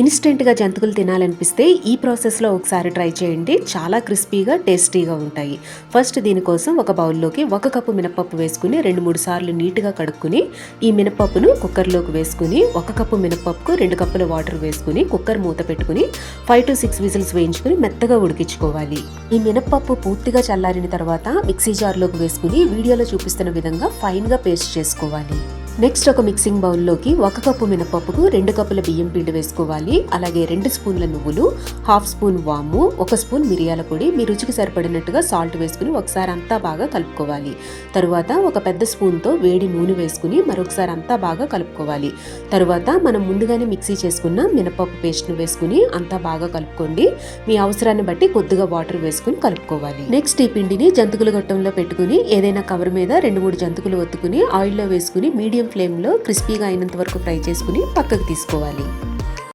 ఇన్స్టెంట్గా జంతువులు తినాలనిపిస్తే ఈ ప్రాసెస్లో ఒకసారి ట్రై చేయండి. చాలా క్రిస్పీగా టేస్టీగా ఉంటాయి. ఫస్ట్ దీనికోసం ఒక బౌల్లోకి ఒక కప్పు మినపప్పు వేసుకుని రెండు మూడు సార్లు నీట్గా కడుక్కుని ఈ మినపప్పును కుక్కర్లోకి వేసుకుని ఒక కప్పు మినపప్పుకు రెండు కప్పుల వాటర్ వేసుకుని కుక్కర్ మూత పెట్టుకుని ఫైవ్ టు సిక్స్ విజిల్స్ వేయించుకుని మెత్తగా ఉడికించుకోవాలి. ఈ మినపప్పు పూర్తిగా చల్లారిన తర్వాత మిక్సీ జార్లోకి వేసుకుని వీడియోలో చూపిస్తున్న విధంగా ఫైన్గా పేస్ట్ చేసుకోవాలి. నెక్స్ట్ ఒక మిక్సింగ్ బౌల్లోకి ఒక కప్పు మినపప్పుకు రెండు కప్పుల బియ్యం పిండి వేసుకోవాలి. అలాగే రెండు స్పూన్ల నువ్వులు హాఫ్ స్పూన్ వాము ఒక స్పూన్ మిరియాల పొడి మీ రుచికి సరిపడినట్టుగా సాల్ట్ వేసుకుని ఒకసారి అంతా బాగా కలుపుకోవాలి. తరువాత ఒక పెద్ద స్పూన్తో వేడి నూనె వేసుకుని మరొకసారి అంతా బాగా కలుపుకోవాలి. తరువాత మనం ముందుగానే మిక్సీ చేసుకున్న మినపప్పు పేస్ట్ను వేసుకుని అంతా బాగా కలుపుకోండి. మీ అవసరాన్ని బట్టి కొద్దిగా వాటర్ వేసుకుని కలుపుకోవాలి. నెక్స్ట్ ఈ పిండిని జంతుకుల గొట్టంలో పెట్టుకుని ఏదైనా కవర్ మీద రెండు మూడు జంతుకులు ఒత్తుకుని ఆయిల్లో వేసుకుని మీడియం ఫ్లేమ్లో క్రిస్పీగా అయినంత వరకు ఫ్రై చేసుకుని పక్కకు తీసుకోవాలి.